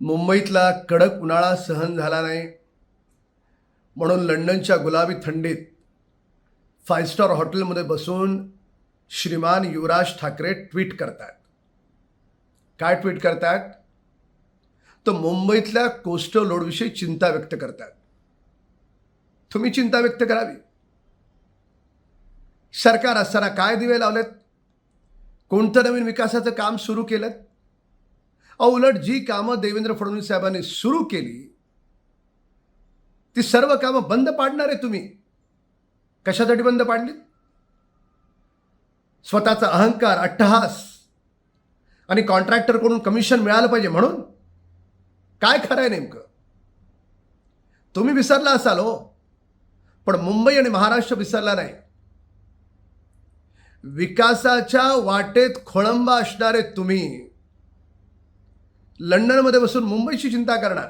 मुंबईतला कडक उन्हाळा सहन झाला नाही. म्हणून लंडनच्या गुलाबी थंडीत फाईव्ह स्टार हॉटेलमध्ये बसून श्रीमान युवराज ठाकरे ट्विट करतात. काय ट्विट करतात? तर मुंबईतल्या कोस्टल लोडविषयी चिंता व्यक्त करतात. तुम्ही चिंता व्यक्त करावी. सरकार असताना काय दिवे लावलेत? कोणतं नवीन विकासाचं काम सुरू केलं उलट जी कामं देवेंद्र फडणवीस साहेबांनी सुरू केली ती सर्व कामं बंद पाडणार आहे तुम्ही. कशासाठी बंद पाडली? स्वतःचा अहंकार अट्टहास आणि कॉन्ट्रॅक्टरकडून कमिशन मिळालं पाहिजे म्हणून? काय खरं आहे नेमकं? तुम्ही विसरला असाल हो पण मुंबई आणि महाराष्ट्र विसरला नाही. विकासाच्या वाटेत खोळंबा असणारे तुम्ही. लंडनमध्ये बसून मुंबईची चिंता करणार.